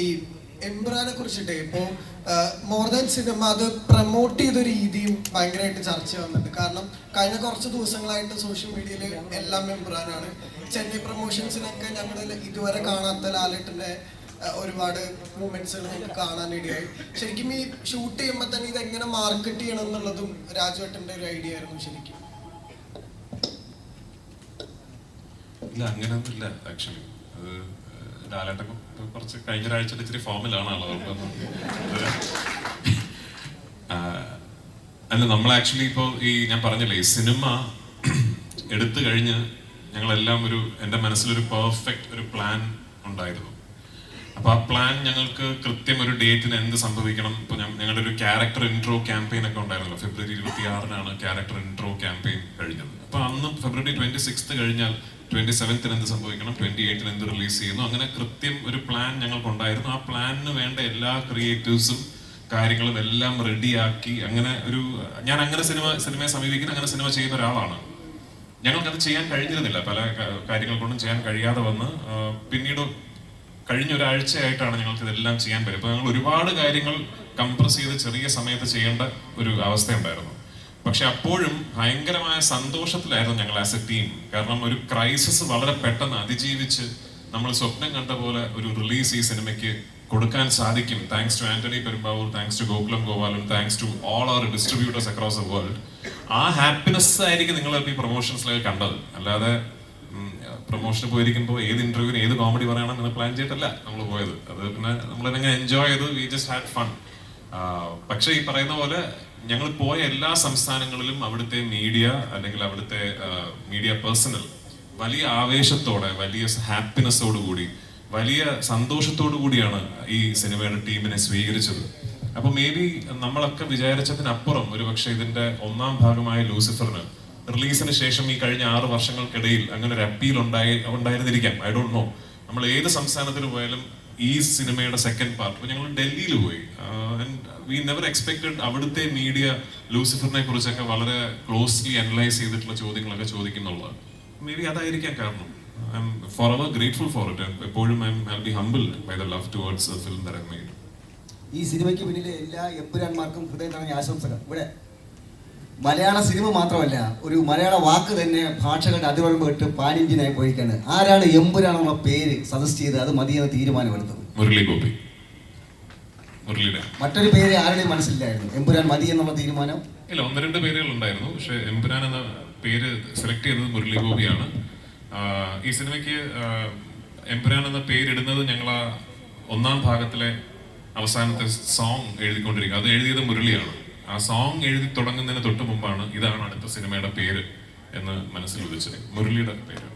ഈ എംബ്രാനെ കുറിച്ചിട്ട് ഇപ്പോ മോർ ദാൻ സിനിമ അത് പ്രൊമോട്ട് ചെയ്ത രീതിയും ഭയങ്കരമായിട്ട് ചർച്ച വന്നിട്ടുണ്ട്. കാരണം കഴിഞ്ഞ കുറച്ച് ദിവസങ്ങളായിട്ട് സോഷ്യൽ മീഡിയയിൽ എല്ലാം എംബ്രാനാണ് ചെന്നൈ പ്രൊമോഷൻസിനൊക്കെ ഞങ്ങൾ ഇതുവരെ കാണാത്ത ലാലേട്ടന്റെ ആ, ഒരുപാട് മൂമെന്റ്സുകൾ നമുക്ക് കാണാനിടയായി ശരിക്കും ഈ ഷൂട്ട് ചെയ്യുമ്പോൾ തന്നെ ഇത് എങ്ങനെ മാർക്കറ്റ് ചെയ്യണം എന്നുള്ളതും രാജവട്ടന്റെ ഒരു ഐഡിയ ആയിരുന്നു ശരിക്കും. ഇല്ല അങ്ങനെയൊന്നുമില്ല ആക്ച്വലി അത് ലാലേട്ടൻ കുറച്ച് കഴിഞ്ഞ ഒരാഴ്ച ഇച്ചിരി ഫോമിലാണ് ആൾ അതുകൊണ്ട് അത് അല്ല നമ്മൾ ആക്ച്വലി ഇപ്പോൾ ഈ ഞാൻ പറഞ്ഞില്ലേ ഈ സിനിമ എടുത്തു കഴിഞ്ഞ് ഞങ്ങളെല്ലാം ഒരു എന്റെ മനസ്സിലൊരു പെർഫെക്റ്റ് ഒരു പ്ലാൻ ഉണ്ടായിരുന്നു. അപ്പോൾ ആ പ്ലാൻ ഞങ്ങൾക്ക് കൃത്യം ഒരു ഡേറ്റിന് എന്ത് സംഭവിക്കണം? ഇപ്പോൾ ഞങ്ങളുടെ ഒരു ക്യാരക്ടർ ഇൻട്രോ ക്യാമ്പയിൻ ഒക്കെ ഉണ്ടായിരുന്നല്ലോ. ഫെബ്രുവരി ഇരുപത്തി ആറിനാണ് ക്യാരക്ടർ ഇൻട്രോ ക്യാമ്പയിൻ കഴിഞ്ഞത്. അപ്പോൾ അന്ന് ഫെബ്രുവരി ട്വന്റി സിക്സ്ത് കഴിഞ്ഞാൽ ട്വന്റി സെവൻത്തിന് എന്ത് സംഭവിക്കണം? ട്വന്റി എയ്റ്റിന് എന്ത് റിലീസ് ചെയ്യുന്നു? അങ്ങനെ കൃത്യം ഒരു പ്ലാൻ ഞങ്ങൾക്കുണ്ടായിരുന്നു. ആ പ്ലാനിന് വേണ്ട എല്ലാ ക്രിയേറ്റീവ്സും കാര്യങ്ങളും എല്ലാം റെഡിയാക്കി അങ്ങനെ ഒരു ഞാൻ അങ്ങനെ സിനിമ സിനിമയെ സമീപിക്കുന്ന അങ്ങനെ സിനിമ ചെയ്യുന്ന ഒരാളാണ്. ഞങ്ങൾക്കത് ചെയ്യാൻ കഴിഞ്ഞിരുന്നില്ല. പല കാര്യങ്ങൾ കൊണ്ടും ചെയ്യാൻ കഴിയാതെ വന്ന് പിന്നീട് കഴിഞ്ഞ ഒരാഴ്ചയായിട്ടാണ് ഞങ്ങൾക്ക് ഇതെല്ലാം ചെയ്യാൻ പറ്റും അപ്പോൾ ഞങ്ങൾ ഒരുപാട് കാര്യങ്ങൾ കംപ്രസ് ചെയ്ത് ചെറിയ സമയത്ത് ചെയ്യേണ്ട ഒരു അവസ്ഥയുണ്ടായിരുന്നു. പക്ഷെ അപ്പോഴും ഭയങ്കരമായ സന്തോഷത്തിലായിരുന്നു ഞങ്ങൾ ആസ് എ ടീം കാരണം ഒരു ക്രൈസിസ് വളരെ പെട്ടെന്ന് അതിജീവിച്ച് നമ്മൾ സ്വപ്നം കണ്ട പോലെ ഒരു റിലീസ് ഈ സിനിമയ്ക്ക് കൊടുക്കാൻ സാധിക്കും. Thanks to Antony Perumbavoor thanks to Gokulam Gopalan thanks to all our distributors across the world ആ ഹാപ്പിനെസ് ആയിരിക്കും നിങ്ങൾ ഈ പ്രൊമോഷൻസിലൊക്കെ കണ്ടത്. അല്ലാതെ പ്രൊമോഷന് പോയിരിക്കുമ്പോൾ ഏത് ഇന്റർവ്യൂവിന് ഏത് കോമഡി പറയണം എന്ന് പ്ലാൻ ചെയ്തിട്ടല്ല നമ്മൾ പോയത്. അത് പിന്നെ നമ്മൾ എൻജോയ് ചെയ്തു. വി ജസ്റ്റ് ഹാഡ് ഫൺ പക്ഷേ ഈ പറയുന്ന പോലെ ഞങ്ങൾ പോയ എല്ലാ സംസ്ഥാനങ്ങളിലും അവിടുത്തെ മീഡിയ അല്ലെങ്കിൽ അവിടുത്തെ മീഡിയ പേഴ്സണൽ വലിയ ആവേശത്തോടെ വലിയ ഹാപ്പിനെസ്സോടു കൂടി വലിയ സന്തോഷത്തോടു കൂടിയാണ് ഈ സിനിമയുടെ ടീമിനെ സ്വീകരിച്ചത്. അപ്പൊ മേ ബി നമ്മളൊക്കെ വിചാരിച്ചതിനപ്പുറം ഒരു പക്ഷേ ഇതിന്റെ ഒന്നാം ഭാഗമായ ലൂസിഫറിന് റിലീസിന് ശേഷം ഈ കഴിഞ്ഞ ആറ് വർഷങ്ങൾക്കിടയിൽ അങ്ങനെ ഒരു അപ്പീൽ ഉണ്ടായി ഉണ്ടായിരുന്നിരിക്കാം. I don't know. നമ്മൾ ഏത് സംസ്ഥാനത്തിന് പോയാലും ഈ സിനിമയുടെ സെക്കൻഡ് പാർട്ട് ഞങ്ങൾ ഡൽഹിയിൽ പോയി. വി നെവർ എക്സ്പെക്ടഡ് അവിടുത്തെ മീഡിയ ലൂസിഫറിനെ കുറിച്ചൊക്കെ വളരെ ക്ലോസ്ലി അനലൈസ് ചെയ്തിട്ടുള്ള ചോദ്യങ്ങളൊക്കെ ചോദിക്കുന്നുള്ളത് മേ ബി അതായിരിക്കാം കാരണം. I'm forever grateful for it എപ്പോഴും I I be humble by the love towards film the ഈ സിനിമയ്ക്ക് പിന്നിലെ എല്ലാ എമ്പുരാന്മാർക്കും ഹൃദയം നിറഞ്ഞ ആശംസകൾ. ഇവിടെ മലയാള സിനിമ മാത്രമല്ല ഒരു മലയാള വാക്ക് തന്നെ ഭാഷകളുടെ അതിർവരമ്പ് ഇട്ട് പാനിഞ്ചിനായി പോയിക്കാണ് ആരാണ് എമ്പുരാണെന്നുള്ള പേര് സജസ്റ്റ് ചെയ്ത് അത് മതിയെന്ന് തീരുമാനമെടുത്തത്? മുരളി ഗോപി മറ്റൊരു പേര് ആരുടെയും മനസ്സിലായിരുന്നു എമ്പുരാൻ മതി എന്നുള്ള തീരുമാനം? ഇല്ല ഒന്ന് രണ്ട് പേരുകൾ ഉണ്ടായിരുന്നു പക്ഷെ എമ്പുരാൻ എന്ന പേര് സെലക്ട് ചെയ്തത് മുരളി ഗോപിയാണ് ഈ സിനിമയ്ക്ക് എമ്പുരാൻ എന്ന പേരിടുന്നത് ഞങ്ങൾ ഒന്നാം ഭാഗത്തിലെ അവസാനത്തെ സോങ് എഴുതിക്കൊണ്ടിരിക്കുക. അത് എഴുതിയത് മുരളിയാണ്. ആ സോങ് എഴുതി തുടങ്ങുന്നതിന് തൊട്ട് മുമ്പാണ് ഇതാണ് അടുത്ത സിനിമയുടെ പേര് എന്ന് മനസ്സിൽ ഉദിച്ചത്. മുരളിയുടെ പേര്